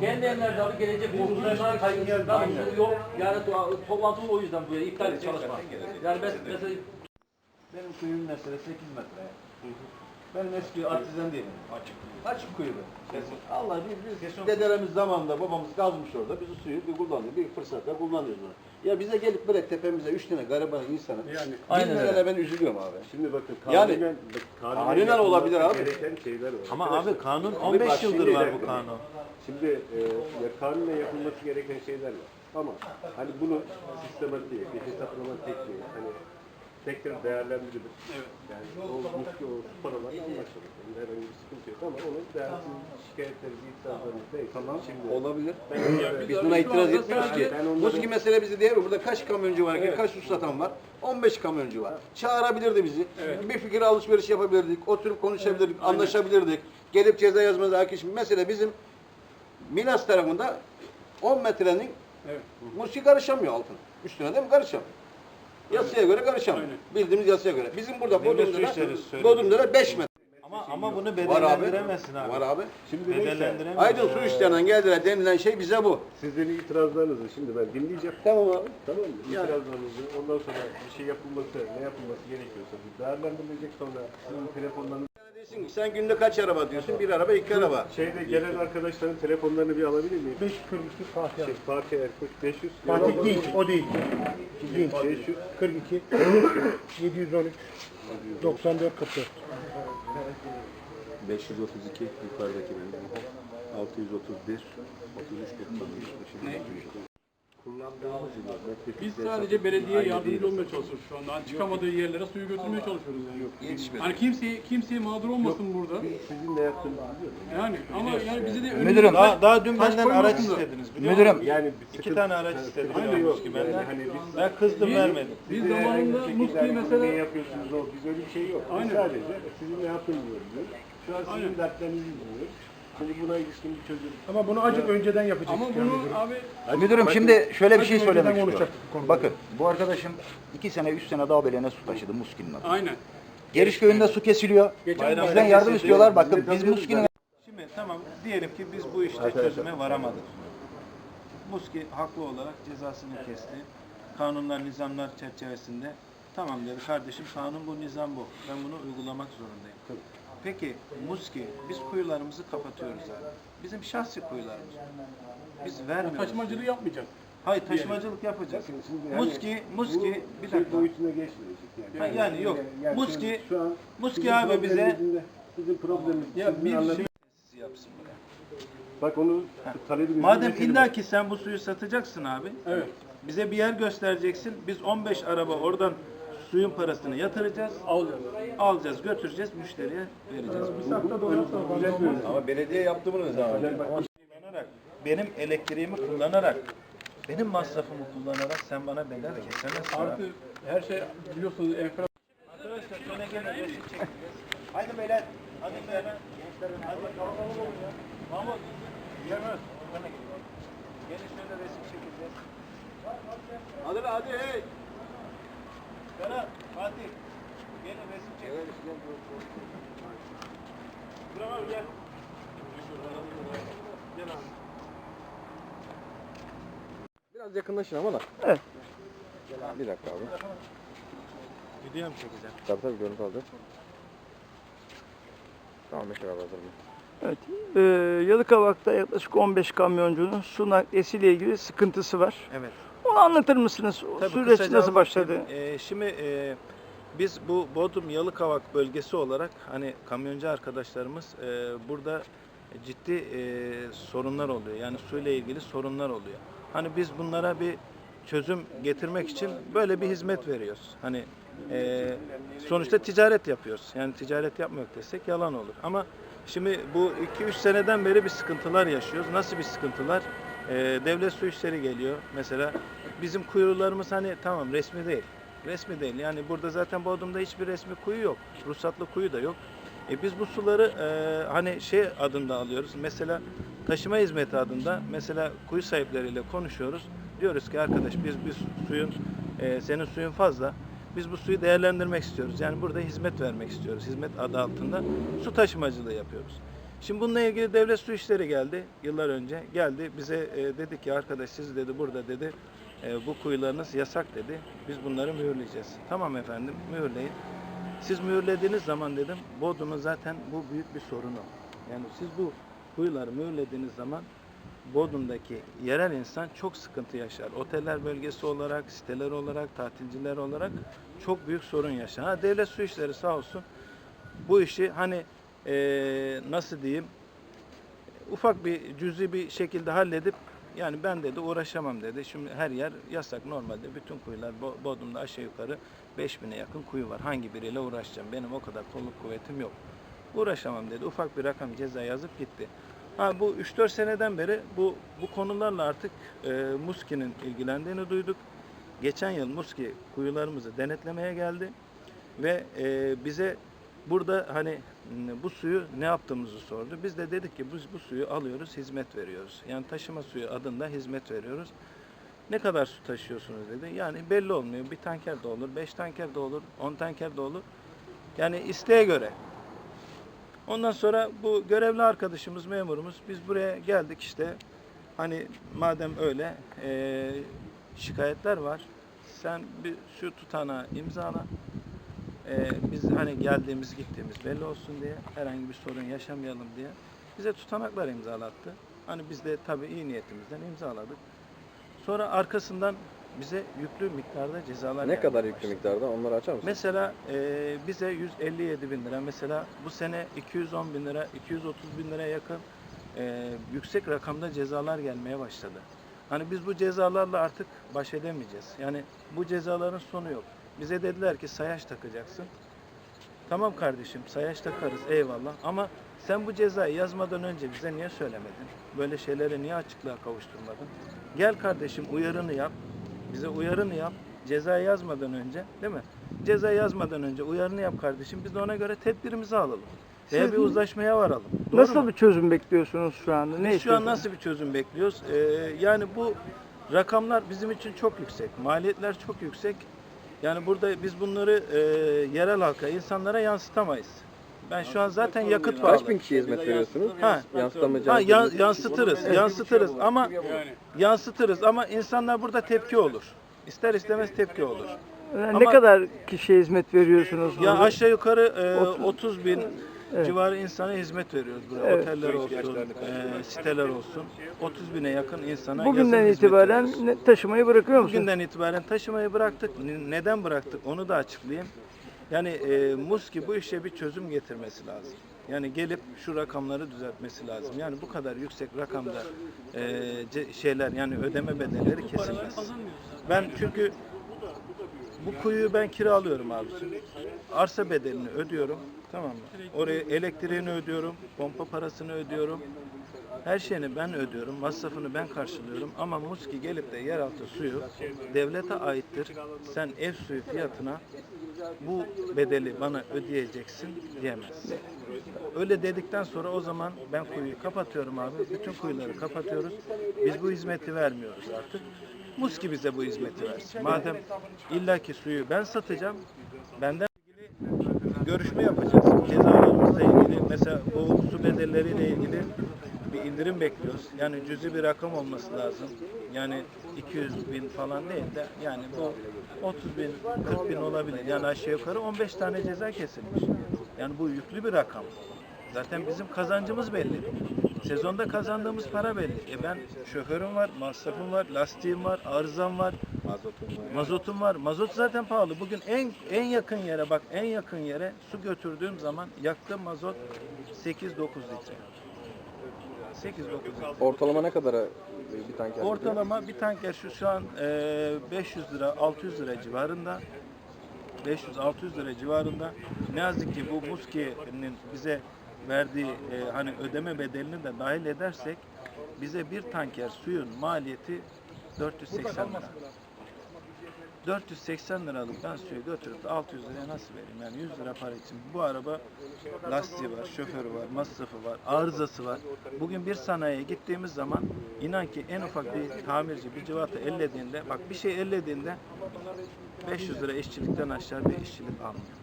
Kendi evlerde alıp gelecek korkusundan kaygısından bu yok. Yani to- toplantım o yüzden buraya iptal çalışma. Yani ben mesela benim kuyum mesela 8 metre. Benim eski artizan değilim. Açık. Açık kuyu bu. Allah biz, biz dedelerimiz zamanında babamız kazmış orada. Biz o suyu bir kullanıyoruz. Bir fırsatta kullanıyoruz bunu. Ya bize gelip böyle tepemize üç tane gariban insanı. Yani Aynen öyle. ben üzülüyorum abi. Şimdi bakın Yani, kanunen, kanunen, kanunen yapılması olabilir abi. Gereken şeyler var. Ama abi kanun bak 15 şimdi yıldır var bu dakika. kanun. Şimdi e, ya kanunen yapılması gereken şeyler var. Ama hani bunu sistematiği, bir hesaplama tekniği, hani tekrar değerlendirilir. Evet. Yani o paralarla anlaşılır. Yani herhangi bir sıkıntı yok ama onun değersiz şikayetleri, itirazlarımız neyse. Tamam. Şimdi Olabilir. ben, Biz buna itiraz etmiyoruz ki. Ben onları- mesele bizi mi? Burada kaç kamyoncu var ki? Evet. Kaç su satan var? 15 kamyoncu var. Çağırabilirdi bizi. Bir fikir alışveriş yapabilirdik. Oturup konuşabilirdik. Anlaşabilirdik. Gelip ceza yazmaz hakim. Mesela bizim Milas tarafında 10 metrenin Evet. Muski karışamıyor altına. Üstüne de mi karışamıyor? Yasaya göre karışamıyor. Bildiğimiz yasaya göre. Bizim burada Bodrum'da. Bodrum'da da 5 metre Ama ama bunu var abi. bedellendiremezsin abi. Var abi. Şimdi Bedellendiremezsin. Aydın su işlerinden geldiler denilen şey bize bu. Sizin itirazlarınızı şimdi ben dinleyeceğim. Tamam abi. Tamam mı? İtirazlarınızı ondan sonra bir şey yapılması, ne yapılması gerekiyorsa bir değerlendirilecek sonra sizin telefonlarınızı Sen günde kaç araba diyorsun? Bir araba, iki araba. şeyde gelen arkadaşların telefonlarını bir alabilir miyim? 542 Fatih. Şey, Fatih Erkut 500 Fatih değil, o değil. 500 42 713 94 44. 532 yukarıdaki benim. 631 33 95 Kullandığımız yıllar. Biz sadece belediyeye yardımcı olmaya çalışıyoruz şu anda. Hani çıkamadığı yerlere suyu götürmeye çalışıyoruz yani. Yetişmedi. Hani kimseye kimseye mağdur olmasın burada. Sizin ne yaptığınızı. Yani ama yani bize de Müdürüm. Daha, daha dün Taş benden araç koymasınlar. istediniz biliyor Müdürüm. Yani bir İki sıkıntı- tane araç istedi Sıkıntı biliyor yok. Yani benden. hani biz Ben kızdım Biz- vermedim. Biz Size zamanında herhangi bir mesela Ne yapıyorsunuz o? Biz öyle bir şey yok. Biz Aynen. sadece sizin ne yaptığınızı biliyoruz. Şu an sizin Aynen. dertlerinizi dinliyoruz. Şimdi buna ilişkin bir çözüm. Ama bunu acık önceden yapacağız. ama bunu abi Müdürüm şimdi şöyle bir şey söylemek önceden istiyorum. konuşacaktık bu konuda. Bakın bu arkadaşım iki sene, üç sene daha belene su taşıdı Muski'nin adı. aynen. Geriş köyünde su kesiliyor. Geçen Bizden yardım istiyorlar. Bakın biz Muski'nin Şimdi tamam diyelim ki biz bu işte çözüme varamadık. Muski haklı olarak cezasını kesti. Kanunlar, nizamlar çerçevesinde tamam dedi kardeşim kanun bu, nizam bu. Ben bunu uygulamak zorundayım. Peki Muski biz kuyularımızı kapatıyoruz abi. Bizim şahsi kuyularımız. Biz vermiyoruz. Taşımacılığı yapmayacağız. Hayır taşımacılık yapacağız. Muski, Muski bir şey dakika. boyutuna geçmeyecek yani. Ha, yani yok. Yani Muski, şu an Muski sizin abi bize de- sizin probleminiz. Ya bir şey- Siz yapsın buraya. Bak onu talebinizi Madem illa ki sen bu suyu satacaksın abi. Evet. Bize bir yer göstereceksin. Biz 15 araba oradan suyun parasını yatıracağız. Alacağız. Alacağız, götüreceğiz, müşteriye vereceğiz. Ama belediye yaptı bunu mesela. Kullanarak, benim elektriğimi kullanarak, benim masrafımı kullanarak sen bana bedel kesemezsin. Artı her şey biliyorsunuz enflasyon. Arkadaşlar şöyle gelin resim çekeceğiz. Haydi beyler. Hadi beyler. Hadi kalabalık olun ya. Mahmut. Yemez. Gelin şöyle resim çekeceğiz. Hadi lan, hadi hey. Berat, Fatih. Gelin resim çekelim. Burak abi gel. Gel abi. Biraz yakınlaşın ama da. Evet. Bir dakika abi. Video mu çekeceğim? Tabii tabii görüntü alacağız. Tamam Beşir abi hazır mı? Evet, e, Yalıkavak'ta yaklaşık 15 kamyoncunun su nakliyesiyle ilgili sıkıntısı var. Evet. Onu anlatır mısınız? O Tabii süreç kısaca nasıl başladı? anlatayım. Ee, şimdi e, biz bu Bodrum Yalıkavak bölgesi olarak hani kamyoncu arkadaşlarımız e, burada ciddi e, sorunlar oluyor. Yani suyla ilgili sorunlar oluyor. Hani biz bunlara bir çözüm getirmek için böyle bir hizmet veriyoruz. Hani e, sonuçta ticaret yapıyoruz. Yani ticaret yapmıyor desek yalan olur. Ama şimdi bu 2-3 seneden beri bir sıkıntılar yaşıyoruz. Nasıl bir sıkıntılar? E, devlet su işleri geliyor. Mesela bizim kuyularımız hani tamam resmi değil. Resmi değil. Yani burada zaten Bodrum'da hiçbir resmi kuyu yok. Ruhsatlı kuyu da yok. E biz bu suları e, hani şey adında alıyoruz. Mesela taşıma hizmeti adında mesela kuyu sahipleriyle konuşuyoruz. Diyoruz ki arkadaş biz biz suyun e, senin suyun fazla. Biz bu suyu değerlendirmek istiyoruz. Yani burada hizmet vermek istiyoruz. Hizmet adı altında su taşımacılığı yapıyoruz. Şimdi bununla ilgili devlet su işleri geldi yıllar önce. Geldi bize e, dedi ki arkadaş siz dedi burada dedi e, bu kuyularınız yasak dedi. Biz bunları mühürleyeceğiz. Tamam efendim mühürleyin. Siz mühürlediğiniz zaman dedim Bodrum'un zaten bu büyük bir sorunu. Yani siz bu kuyuları mühürlediğiniz zaman Bodrum'daki yerel insan çok sıkıntı yaşar. Oteller bölgesi olarak, siteler olarak, tatilciler olarak çok büyük sorun yaşar. Ha, devlet su işleri sağ olsun bu işi hani eee, nasıl diyeyim ufak bir cüzi bir şekilde halledip yani ben dedi uğraşamam dedi. Şimdi her yer yasak normalde bütün kuyular Bo- Bodrum'da aşağı yukarı 5000'e yakın kuyu var. Hangi biriyle uğraşacağım? Benim o kadar kolluk kuvvetim yok. Uğraşamam dedi. Ufak bir rakam ceza yazıp gitti. Ha bu 3-4 seneden beri bu bu konularla artık e, Muski'nin ilgilendiğini duyduk. Geçen yıl Muski kuyularımızı denetlemeye geldi ve e, bize burada hani bu suyu ne yaptığımızı sordu. Biz de dedik ki biz bu suyu alıyoruz, hizmet veriyoruz. Yani taşıma suyu adında hizmet veriyoruz. Ne kadar su taşıyorsunuz dedi. Yani belli olmuyor. Bir tanker de olur, beş tanker de olur, on tanker de olur. Yani isteğe göre. Ondan sonra bu görevli arkadaşımız, memurumuz biz buraya geldik işte. Hani madem öyle eee, şikayetler var. Sen bir şu tutanağı imzala. Eee, biz hani geldiğimiz gittiğimiz belli olsun diye herhangi bir sorun yaşamayalım diye bize tutanaklar imzalattı. Hani biz de tabii iyi niyetimizden imzaladık. Sonra arkasından bize yüklü miktarda cezalar Ne gelmeye kadar yüklü başladı. miktarda onları açar mısın? Mesela e, bize 157 bin lira, mesela bu sene 210 bin lira, 230 bin liraya yakın e, yüksek rakamda cezalar gelmeye başladı. Hani biz bu cezalarla artık baş edemeyeceğiz. Yani bu cezaların sonu yok. Bize dediler ki sayaç takacaksın. Tamam kardeşim sayaç takarız eyvallah ama sen bu cezayı yazmadan önce bize niye söylemedin? Böyle şeyleri niye açıklığa kavuşturmadın? Gel kardeşim uyarını yap. Bize uyarını yap. Ceza yazmadan önce değil mi? Ceza yazmadan önce uyarını yap kardeşim. Biz de ona göre tedbirimizi alalım. Veya Siz bir uzlaşmaya varalım. Doğru Nasıl mu? bir çözüm bekliyorsunuz şu anda? Ne Biz şu an istiyorsunuz? nasıl bir çözüm bekliyoruz? Ee, yani bu rakamlar bizim için çok yüksek. Maliyetler çok yüksek. Yani burada biz bunları e, yerel halka, insanlara yansıtamayız. Ben şu an zaten yakıt pahalı. Kaç bin kişiye hizmet veriyorsunuz? Ha. Yansıtamayacağınız Ha, yan- bir- yansıtırız, yansıtırız ama Yani yansıtırız ama insanlar burada tepki olur. İster istemez tepki olur. Yani Ama- ne kadar kişiye hizmet veriyorsunuz? Ya burada? aşağı yukarı e, Otuz- 30 bin Evet. civarı insana hizmet veriyoruz buraya. Evet. Oteller olsun, e, siteler olsun. 30 bine yakın insana Bugünden yazın hizmet itibaren veriyoruz. taşımayı bırakıyor musunuz? Bugünden itibaren taşımayı bıraktık. Neden bıraktık onu da açıklayayım. Yani e, Muski bu işe bir çözüm getirmesi lazım. Yani gelip şu rakamları düzeltmesi lazım. Yani bu kadar yüksek rakamda e, şeyler yani ödeme bedelleri kesilmez. Ben çünkü bu kuyuyu ben kiralıyorum abi. Arsa bedelini ödüyorum. Tamam mı? Oraya elektriğini ödüyorum, pompa parasını ödüyorum. Her şeyini ben ödüyorum, masrafını ben karşılıyorum ama Muski gelip de yeraltı suyu devlete aittir. Sen ev suyu fiyatına bu bedeli bana ödeyeceksin diyemez. Öyle dedikten sonra o zaman ben kuyuyu kapatıyorum abi. Bütün kuyuları kapatıyoruz. Biz bu hizmeti vermiyoruz artık. Muski bize bu hizmeti versin. Madem illaki suyu ben satacağım, benden görüşme yapacağız. Cezalarımızla ilgili mesela su bedelleriyle ilgili bir indirim bekliyoruz. Yani cüzi bir rakam olması lazım. Yani 200 bin falan değil de yani bu 30 bin, 40 bin olabilir. Yani aşağı yukarı 15 tane ceza kesilmiş. Yani bu yüklü bir rakam. Zaten bizim kazancımız belli. Sezonda kazandığımız para belli. E ben şoförüm var, masrafım var, lastiğim var, arızam var, mazotum var. Mazot zaten pahalı. Bugün en en yakın yere bak en yakın yere su götürdüğüm zaman yaktığım mazot 8-9 litre. 8-9 litre. Ortalama ne kadara bir tanker? Ortalama bir tanker şu şu an e, 500 lira 600 lira civarında. 500-600 lira civarında. Ne yazık ki bu Muski'nin bize verdiği e, hani ödeme bedelini de dahil edersek bize bir tanker suyun maliyeti 480 lira. 480 liralık ben suyu götürüp de 600 liraya nasıl vereyim? Yani 100 lira para için. Bu araba lastiği var, şoförü var, masrafı var, arızası var. Bugün bir sanayiye gittiğimiz zaman inan ki en ufak bir tamirci bir cıvata ellediğinde, bak bir şey ellediğinde 500 lira işçilikten aşağı bir işçilik almıyor.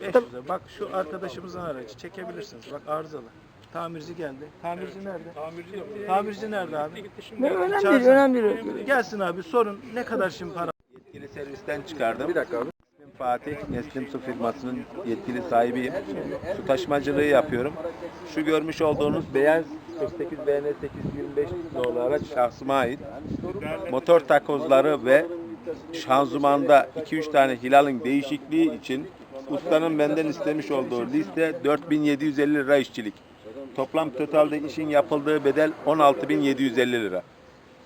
500 lira. Bak şu arkadaşımızın aracı çekebilirsiniz. Bak arızalı. Tamirci geldi. Tamirci nerede? Tamirci de Tamirci nerede abi? Ne önemli değil, Çağırsın. önemli değil. Gelsin abi sorun ne kadar şimdi para? Yetkili servisten çıkardım. Bir dakika abi. Fatih Neslim Su firmasının yetkili sahibiyim. Su taşımacılığı yapıyorum. Şu görmüş olduğunuz beyaz 48 BN 825 nolu araç şahsıma ait. Motor takozları ve şanzımanda 2-3 tane hilalin değişikliği için ustanın benden istemiş olduğu liste 4750 lira işçilik. Toplam totalde işin yapıldığı bedel 16750 lira.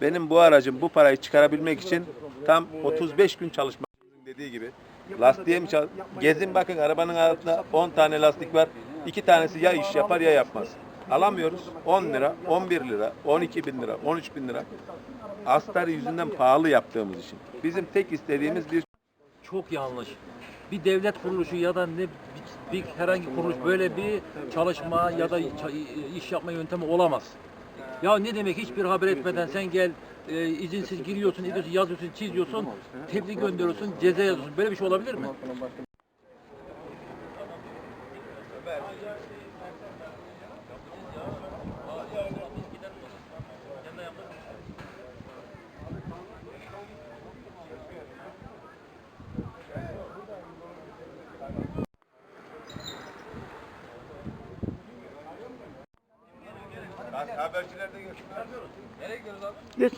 Benim bu aracın bu parayı çıkarabilmek için tam 35 gün çalışmak dediği gibi lastiğe mi çal- Gezin bakın arabanın altında 10 tane lastik var. 2 tanesi ya iş yapar ya yapmaz. Alamıyoruz. 10 lira, 11 lira, 12 bin lira, 13 bin lira. Astarı yüzünden pahalı yaptığımız için. Bizim tek istediğimiz bir çok yanlış. Bir devlet kuruluşu ya da ne bir, herhangi kuruluş böyle bir çalışma ya da iş yapma yöntemi olamaz. Ya ne demek hiçbir haber etmeden sen gel e, izinsiz giriyorsun, ediyorsun, yazıyorsun, çiziyorsun, tebliğ gönderiyorsun, ceza yazıyorsun. Böyle bir şey olabilir mi? Yes.